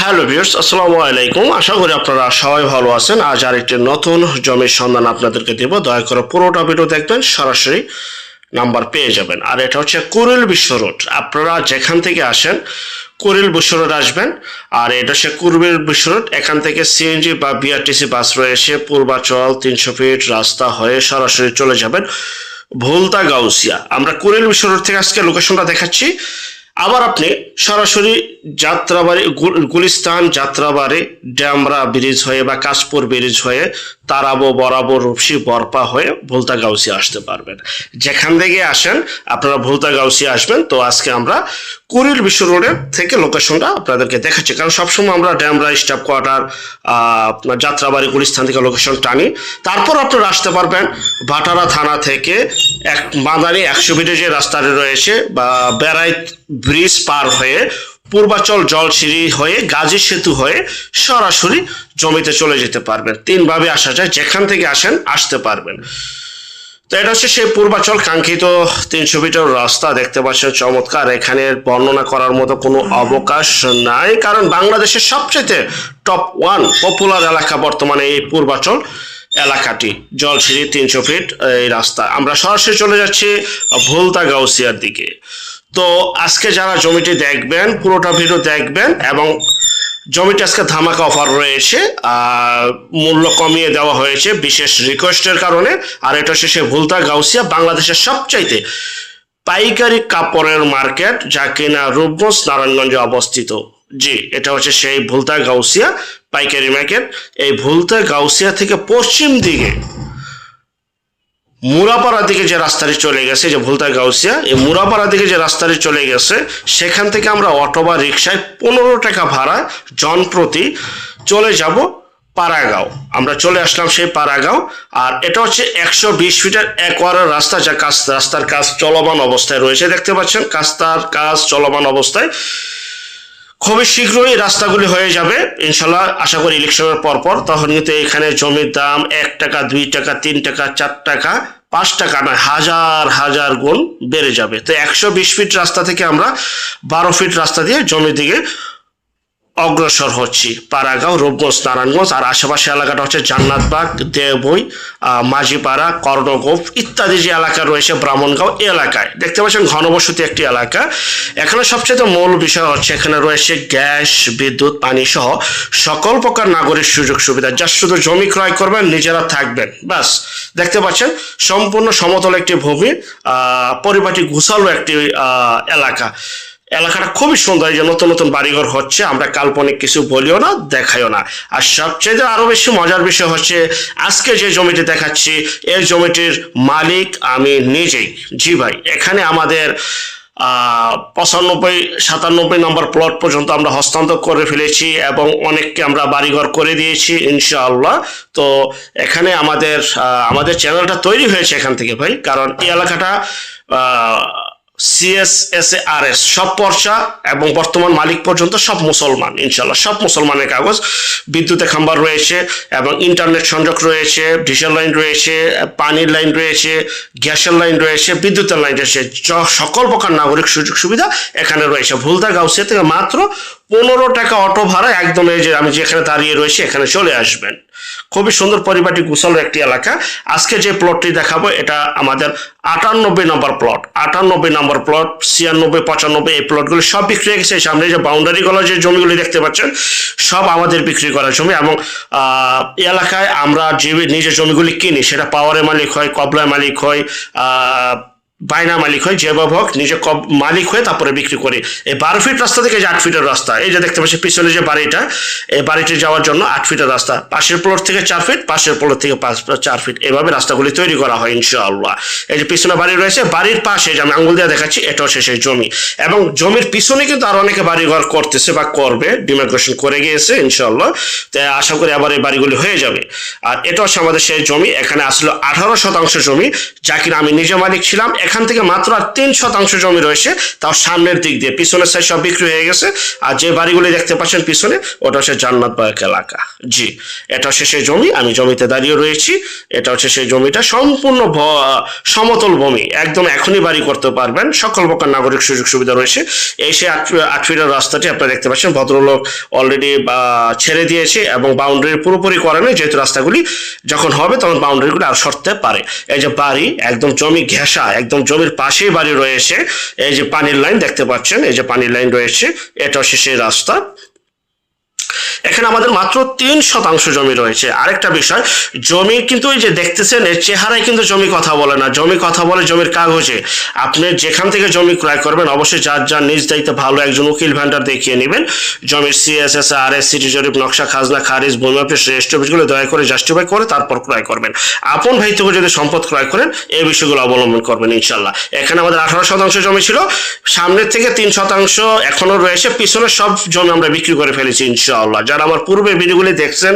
Hello viewers আসসালামু আলাইকুম। আশা করি আপনারা সবাই ভালো আছেন। আজ আরেকটি নতুন জমির সন্ধান আপনাদেরকে দেব। দয়া করে পুরোটা ভিডিও দেখবেন, সরাসরি নাম্বার পেয়ে যাবেন। আর এটা হচ্ছে কুরিল বিশ্ব রোড। আপনারা যেখান থেকে আসেন, কুরিল বিশ্ব রোড আসবেন। আর এটা হচ্ছে কুরিল বিশ্ব রোড। এখান থেকে সিএনজি বা বিআরটিসি বাস রয়েছে, পূর্বাচল তিনশো ফিট রাস্তা হয়ে সরাসরি চলে যাবেন ভুলতা গাউসিয়া। আমরা কুরিল বিশ্ব রোড থেকে আজকে লোকেশনটা দেখাচ্ছি। আবার আপনি সরাসরি যাত্রাবাড়ি গুলিস্তান যাত্রাবাড়ি, ড্যামরা ব্রিজ হয়ে বা কাশপুর ব্রিজ হয়ে তারাবো, বরাবো, রূপসি, বরপা হয়ে ভুলতা গাউসি আসতে পারবেন। যেখান থেকে আসেন, আপনারা ভুলতা গাউসি আসবেন। তো আজকে আমরা কুড়িল বিশ্ব রোডের থেকে লোকেশনটা আপনাদেরকে দেখাচ্ছি। কারণ সবসময় আমরা ড্যামরা স্টাফ কোয়ার্টার আপনার যাত্রাবাড়ি গুলিস্তান থেকে লোকেশন টানি। তারপর আপনারা আসতে পারবেন ভাটারা থানা থেকে এক মাদানি একশো ফিটে যে রাস্তাটি রয়েছে, বা বেড়াই ব্রিজ পার হয়ে পূর্বাচল জলসিঁড়ি হয়ে গাজী সেতু হয়ে সরাসরি জমিতে চলে যেতে পারবেন। তিনভাবে আসা যায়, যেখান থেকে আসেন আসতে পারবেন। তো এটা হচ্ছে সেই পূর্বাচল কাঙ্ক্ষিত তিনশো মিটার রাস্তা, দেখতে পাচ্ছেন চমৎকার। এখানে বর্ণনা করার মতো কোনো অবকাশ নাই, কারণ বাংলাদেশের সবচেয়ে টপ ওয়ান পপুলার এলাকা বর্তমানে এই পূর্বাচল এলাকাটি, জলসিঁড়ি তিনশো ফিট এই রাস্তা। আমরা সরাসরি চলে যাচ্ছি ভুলতা গাউসিয়ার দিকে। তো আজকে যারা জমিটি দেখবেন, পুরোটা ভিডিও দেখবেন এবং জমিটি আজকে ধামাকা অফার রয়েছে মূল্য কমিয়ে দেওয়া হয়েছে বিশেষ রিকোয়েস্টের কারণে। আর এটা শেষে ভুলতা গাউসিয়া, বাংলাদেশের সবচাইতে পাইকারি কাপড়ের মার্কেট, যা কিনা রূপগঞ্জ, নারায়ণগঞ্জে অবস্থিত। জি, এটা হচ্ছে সেই ভুলতা গাউসিয়া পাইকারি মার্কেট এই ভুলতা গাউসিয়া থেকে পশ্চিম দিকে মুরাপাড়ার দিকে যে রাস্তাটি চলে গেছে যে ভুলতা গাউসিয়া, এই মুরাপাড়া দিকে যে রাস্তাটি চলে গেছে, সেখান থেকে আমরা অটো বা রিক্সায় পনেরো টাকা ভাড়া জনপ্রতি চলে যাব পাড়াগাঁও। আমরা চলে আসলাম সেই পাড়াগাঁও, আর এটা হচ্ছে একশো বিশ ফিটের একোয়ারের রাস্তা, যা কাজ রাস্তার কাজ চলমান অবস্থায় রয়েছে। দেখতে পাচ্ছেন কাস্তার কাজ চলমান অবস্থায়। খুবই শীঘ্রই রাস্তাগুলি হয়ে যাবে, ইনশাল্লাহ আশা করি ইলেকশনের পরপর। তখন কিন্তু এখানে জমির দাম এক টাকা, দুই টাকা, তিন টাকা, চার টাকা, পাঁচ টাকা নয়, হাজার হাজার গুণ বেড়ে যাবে। তো একশো বিশ ফিট রাস্তা থেকে আমরা বারো ফিট রাস্তা দিয়ে জমির দিকে অগ্রসর হচ্ছি। পাড়াগাঁও, রূপগঞ্জ, নারায়ণগঞ্জ আর আশেপাশে এলাকাটা হচ্ছে জান্নাতবাগ দেবই মাঝিপাড়া, কর্ণগোপ ইত্যাদি যে এলাকা রয়েছে ব্রাহ্মণগাঁও এলাকায়। দেখতে পাচ্ছেন ঘনবসতি একটি এলাকা। এখানে সবচেয়ে মূল বিষয় হচ্ছে এখানে রয়েছে গ্যাস, বিদ্যুৎ, পানি সহ সকল প্রকার নাগরিক সুযোগ সুবিধা। যা শুধু জমি ক্রয় করবেন, নিজেরা থাকবেন। বাস দেখতে পাচ্ছেন সম্পূর্ণ সমতল একটি ভূমি পরিপাটি ঘুষালো একটি এলাকা। এলাকাটা খুবই সুন্দর, এই যে নতুন নতুন বাড়িঘর হচ্ছে, আমরা কাল্পনিক কিছু বলিও না, দেখাইও না। আর সবচেয়ে আরও বেশি মজার বিষয় হচ্ছে, আজকে যে জমিটি দেখাচ্ছি, এই জমিটির মালিক আমি নিজেই। জি ভাই, এখানে আমাদের পঁচানব্বই, সাতানব্বই নম্বর প্লট পর্যন্ত আমরা হস্তান্তর করে ফেলেছি এবং অনেককে আমরা বাড়িঘর করে দিয়েছি, ইনশাআল্লাহ। তো এখানে আমাদের আমাদের চ্যানেলটা তৈরি হয়েছে এখান থেকে ভাই, কারণ এই এলাকাটা আহ, সিএসএস আর এস সব পর্চা এবং বর্তমান মালিক পর্যন্ত সব মুসলমান ইনশাল্লাহ সব মুসলমানের কাগজ। বিদ্যুতের খাম্বার রয়েছে এবং ইন্টারনেট সংযোগ রয়েছে ডিজেল লাইন রয়েছে পানির লাইন রয়েছে গ্যাসের লাইন রয়েছে বিদ্যুতের লাইন রয়েছে। সকল প্রকার নাগরিক সুযোগ সুবিধা এখানে রয়েছে। ভুলতা গাউসিয়া থেকে মাত্র পনেরো টাকা অটো ভাড়া একদম এই যে আমি যেখানে দাঁড়িয়ে রয়েছি এখানে চলে আসবেন। খুবই সুন্দর পরিপাটি গুছালো একটি এলাকা। আজকে যে প্লটটি দেখাবো, এটা আমাদের আটানব্বই নম্বর প্লট আটানব্বই নম্বর প্লট ছিয়ানব্বই, পঁচানব্বই, এই প্লটগুলি সব বিক্রি হয়ে গেছে। সামনে যে বাউন্ডারি গুলো যে জমিগুলি দেখতে পাচ্ছেন, সব আমাদের বিক্রি করা জমি এবং এলাকায় আমরা যে নিজের জমিগুলি কিনি, সেটা পাওয়ারের মালিক হয়, কবলায় মালিক হয় বাইনা মালিক হয় যেভাবে হোক নিজে মালিক হয়ে তারপরে বিক্রি করি। এই বারো ফিট রাস্তা থেকে যে আট ফিটের রাস্তা, এই যে দেখতে পাচ্ছি পিছনে যে বাড়িটা, এই বাড়িটি যাওয়ার জন্য আট ফিটের রাস্তা। পাশের প্লট থেকে চার ফিট, পাশের প্লট থেকে পাঁচ, চার ফিট। এভাবে রাস্তাগুলি তৈরি করা হয়, ইনশাআল্লাহ। এই যে পিছনে বাড়ি রয়েছে, বাড়ির পাশে যে আমি আঙুল দিয়ে দেখাচ্ছি এটা হচ্ছে সেই জমি। এবং জমির পিছনে কিন্তু আরও অনেকে বাড়ি ঘর করতেছে বা করবে ডিমার্কেশন করে গিয়েছে, ইনশাআল্লাহ। তাই আশা করি আবার এই বাড়িগুলি হয়ে যাবে। আর এটা হচ্ছে আমাদের সেই জমি, এখানে আসলো আঠারো শতাংশ জমি, যা কিনা আমি নিজে মালিক ছিলাম এখান থেকে মাত্র আর তিন শতাংশ জমি রয়েছে, তাও সামনের দিক দিয়ে। পিছনের সাইড সব বিক্রি হয়ে গেছে, আর যে বাড়িগুলি দেখতে পাচ্ছেন পিছনে, ওটা হচ্ছে জান্নাত বাগ এলাকা। জি, এটা হচ্ছে সেই জমি, আমি জমিতে দাঁড়িয়ে রয়েছি, এটা হচ্ছে সেই জমিটা, সম্পূর্ণ সমতল ভূমি, একদম এখনই বাড়ি করতে পারবেন, সকল প্রকার নাগরিক সুযোগ সুবিধা রয়েছে। এই সেই আট ফিটের রাস্তাটি আপনারা দেখতে পাচ্ছেন, ভদ্রলোক অলরেডি ছেড়ে দিয়েছে এবং বাউন্ডারি পুরোপুরি করে নেই, যেহেতু রাস্তাগুলি যখন হবে, তখন বাউন্ডারিগুলি আর সরতে পারে। এই যে বাড়ি, একদম জমি ঘেঁষা, একদম জমির পাশেই বাড়ি রয়েছে। এই যে পানির লাইন দেখতে পাচ্ছেন, এই যে পানির লাইন রয়েছে, এটা হচ্ছে সেই রাস্তা। এখানে আমাদের মাত্র তিন শতাংশ জমি রয়েছে। আরেকটা বিষয়, জমি কিন্তু ওই যে দেখতেছেন, এর চেহারায় কিন্তু জমি কথা বলে না। জমি কথা বলে জমির কাগজে। আপনি যেখান থেকে জমি ক্রয় করবেন, অবশ্যই যার যার নিজ দায়িত্বে ভালো একজন উকিল ভ্যান্ডার দেখিয়ে নেবেন। জমির সিএসএস আর এস সিটি জরিপ নকশা, খাজনা, খারিজ, ভূমি অফিস, রেজিস্ট্রি অফিসগুলো দয়া করে জাস্টিফাই করে তারপর ক্রয় করবেন। আপন ভাই থেকে যদি সম্পদ ক্রয় করেন, এই বিষয়গুলো অবলম্বন করবেন ইনশাল্লাহ এখানে আমাদের আঠারো শতাংশ জমি ছিল। সামনের থেকে তিন শতাংশ এখনও রয়েছে। পিছনের সব জমি আমরা বিক্রি করে ফেলেছি ইনশাআল্লাহ। যারা আমার পূর্বে ভিডিওগুলি দেখছেন,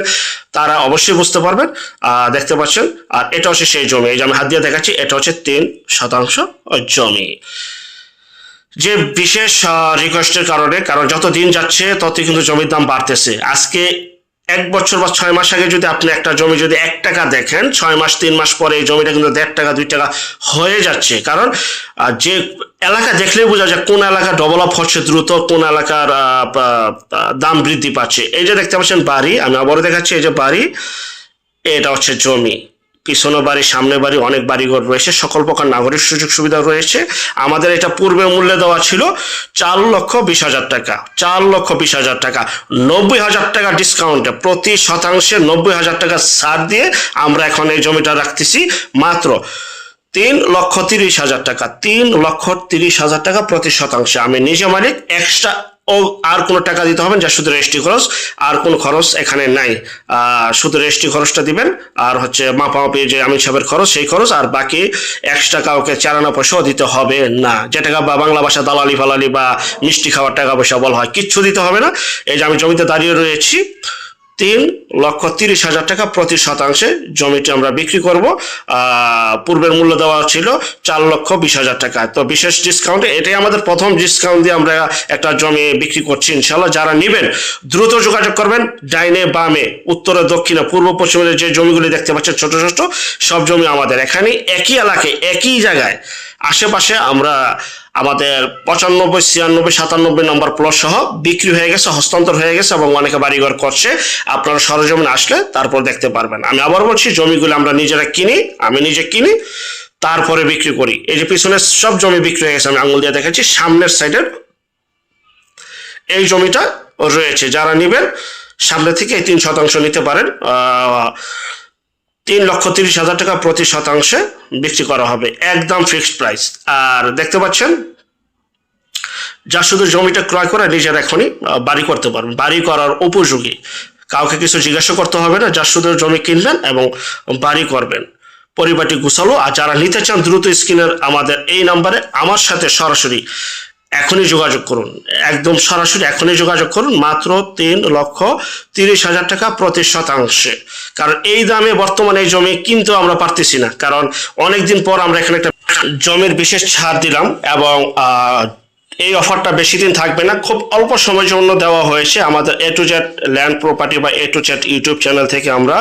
তারা অবশ্যই বুঝতে পারবেন দেখতে পাচ্ছেন। আর এটা হচ্ছে সেই জমি। এই যে আমি হাত দিয়ে দেখাচ্ছি, এটা হচ্ছে তিন শতাংশ জমি। যে বিশেষ রিকোয়েস্টের কারণে, কারণ যত দিন যাচ্ছে তত কিন্তু জমির দাম বাড়তেছে। আজকে এক বছর বা ছয় মাস আগে যদি আপনি একটা জমি যদি এক টাকা দেখেন, ছয় মাস, তিন মাস পরে এই জমিটা কিন্তু দেড় টাকা, দুই টাকা হয়ে যাচ্ছে। কারণ যে এলাকা দেখলেই বোঝা যায় কোন এলাকা ডেভেলপ হচ্ছে দ্রুত, কোন এলাকার দাম বৃদ্ধি পাচ্ছে। এই যে দেখতে পাচ্ছেন বাড়ি, আমি আবারও দেখাচ্ছি, এই যে বাড়ি, এটা হচ্ছে জমি। পিছনে বাড়ি, সামনে বাড়ি, অনেক বাড়িঘর রয়েছে, সকল প্রকার নাগরিক সুযোগ সুবিধা রয়েছে। আমাদের এটা পূর্বে মূল্যে দেওয়া ছিল চার লক্ষ বিশ হাজার টাকা, চার লক্ষ বিশ হাজার টাকা, নব্বই হাজার টাকা ডিসকাউন্টে প্রতি শতাংশে নব্বই হাজার টাকা ছাড় দিয়ে আমরা এখন এই জমিটা রাখতেছি। মাত্র তিন লক্ষ তিরিশ হাজার টাকা, তিন লক্ষ তিরিশ হাজার টাকা প্রতি শতাংশে। আমি নিজে মালিক এক্সট্রা ও আর কোনো টাকা দিতে হবে যা শুধু রেজিস্ট্রি খরচ, আর কোনো খরচ এখানে নাই। শুধু রেজিস্ট্রি খরচটা দিবেন, আর হচ্ছে মাপা মাপামাপি যে আমিন সাহেবের খরচ, সেই খরচ, আর বাকি এক্সট্রা কাউকে চারানা পয়সাও দিতে হবে না। যে টাকা বা বাংলা ভাষা দালালি ফালালি বা মিষ্টি খাওয়ার টাকা পয়সা বলা হয়, কিচ্ছু দিতে হবে না। এই যে আমি জমিতে দাঁড়িয়ে রয়েছি তিন লক্ষ তিরিশ হাজার টাকা প্রতি শতাংশে জমিটি আমরা বিক্রি করব। পূর্বের মূল্য দেওয়া ছিল চার লক্ষ বিশ হাজার টাকা। তো বিশেষ ডিসকাউন্টে এটাই আমাদের প্রথম ডিসকাউন্ট দিয়ে আমরা একটা জমি বিক্রি করছি ইনশাল্লাহ যারা নেবেন, দ্রুত যোগাযোগ করবেন ডাইনে বামে, উত্তরে দক্ষিণে, পূর্ব পশ্চিমে যে জমিগুলি দেখতে পাচ্ছেন ছোট ছোট, সব জমি আমাদের। এখানে একই এলাকায়, একই জায়গায়, আশেপাশে আমরা আমাদের পঁচানব্বই ছিয়ানব্বই সাতানব্বই নম্বর প্লট সহ বিক্রি হয়ে গেছে হস্তান্তর হয়ে গেছে এবং অনেকে বাড়িঘর করছে। আপনারা সরজমিন আসলে তারপর দেখতে পারবেন। আমি আবার বলছি জমিগুলো আমরা নিজেরা কিনি আমি নিজে কিনি তারপরে বিক্রি করি। এই যে পিছনের সব জমি বিক্রি হয়ে গেছে আমি আঙুল দিয়ে দেখাচ্ছি সামনের সাইডের এই জমিটা রয়েছে। যারা নেবেন সামনে থেকে এই তিন শতাংশ নিতে পারেন। আহ, তিন লক্ষ তিরিশ হাজার টাকা প্রতি শতাংশে বিক্রি করা হবে। একদম ফিক্সড প্রাইস আর দেখতে পাচ্ছেন, যা শুধু জমিটা ক্রয় করে নিজের এখনই বাড়ি করতে পারবেন। বাড়ি করার উপযোগী। কাউকে কিছু জিজ্ঞাসা করতে হবে না, যা শুধু জমি কিনবেন এবং বাড়ি করবেন। পরিবারটি গুছালো। আর যারা নিতে চান, দ্রুত স্ক্রিনের আমাদের এই নাম্বারে আমার সাথে সরাসরি এখনই যোগাযোগ করুন। একদম সরাসরি এখনই যোগাযোগ করুন, মাত্র তিন লক্ষ তিরিশ হাজার টাকা প্রতি শতাংশে। কারণ এই দামে বর্তমানে এই জমি কিনতেও আমরা পারতেছি না। কারণ অনেকদিন পর আমরা এখানে একটা জমির বিশেষ ছাড় দিলাম এবং এই অফারটা বেশি দিন থাকবে না। খুব অল্প সময়ের জন্য দেওয়া হয়েছে আমাদের A to Z land property বা A to Z YouTube channel থেকে আমরা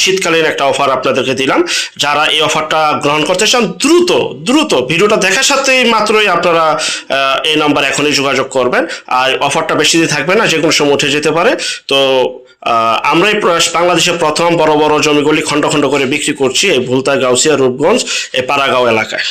শীতকালীন একটা অফার আপনাদেরকে দিলাম। যারা এই অফারটা গ্রহণ করতে চান, দ্রুত দ্রুত ভিডিওটা দেখার সাথেই মাত্রই আপনারা এই নাম্বার এখনই যোগাযোগ করবেন। আর অফারটা বেশি দিন থাকবে না যে কোনো সময় উঠে যেতে পারে। তো আমরাই বাংলাদেশের প্রথম বড় বড় জমিগুলি খণ্ড খণ্ড করে বিক্রি করছি এই ভুলতা গাউসিয়া রূপগঞ্জ, এই পাড়াগাঁও এলাকায়।